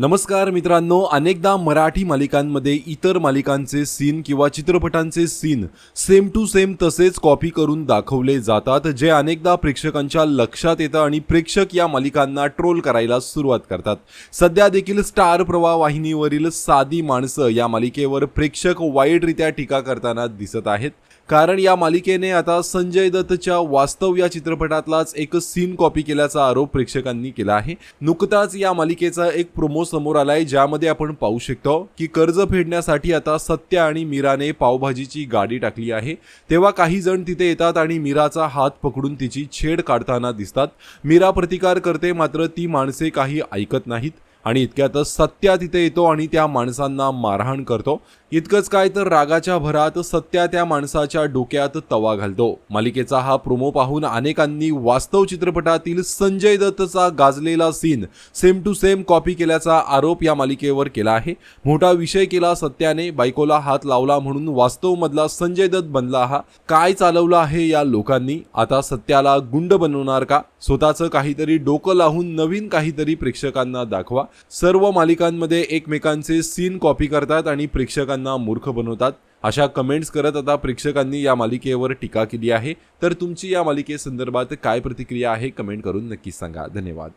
नमस्कार मित्रांनो अनेकदा मराठी मालिकांमध्ये इतर मालिकांचे सीन किंवा चित्रपटांचे सीन सेम टू सेम तसेच कॉपी करून दाखवले जातात जे अनेकदा प्रेक्षकांच्या लक्षात येतं आणि प्रेक्षक या मालिकांना ट्रोल करायला सुरुवात करतात. सध्या देखील स्टार प्रवाह वाहिनीवरील साधी माणसं या मालिकेवर प्रेक्षक वाईटरित्या टीका करताना दिसत आहेत. कारण या मालिकेने आता संजय दत्तच्या वास्तव या चित्रपटातलाच एक सीन कॉपी केल्याचा आरोप प्रेक्षकांनी केला आहे. नुकताच या मालिकेचा एक प्रोमो समोर आलाय ज्यामध्ये आपण पाहू शकतो की कर्ज फेडण्यासाठी आता सत्या आणि मीराने पावभाजीची गाडी टाकली आहे. तेव्हा काही जण तिथे येतात आणि मीराचा हात पकडून तिची छेड काढताना दिसतात. मीरा प्रतिकार करते मात्र ती माणसे काही ऐकत नाहीत. आणि इतक्यातच सत्या तिथे येतो आणि त्या माणसांना मारहाण करतो. इतकंच काय तर रागाच्या भरात सत्या त्या माणसाच्या डोक्यात तवा घालतो. मालिकेचा हा प्रोमो पाहून अनेकांनी वास्तव चित्रपटातील संजय दत्तचा गाजलेला scene same to same copy केल्याचा आरोप या मालिकेवर केला आहे. मोठा विषय केला सत्याने बायकोला हात लावला म्हणून वास्तव मधला संजय दत्त बनला हा. काय चालवलं आहे या लोकांनी? आता सत्याला गुंड बनवणार का? स्वतःचं काहीतरी डोकं लावून नवीन काहीतरी प्रेक्षकांना दाखवा. सर्व मालिकांमध्ये एकमेकांचे सीन कॉपी करतात आणि प्रेक्षकांना मूर्ख बनवतात. अशा कमेंट्स करत आता प्रेक्षकांनी या मालिकेवर टीका केली आहे. तर तुमची या मालिकेसंदर्भात काय प्रतिक्रिया आहे कमेंट करून नक्कीच सांगा. धन्यवाद.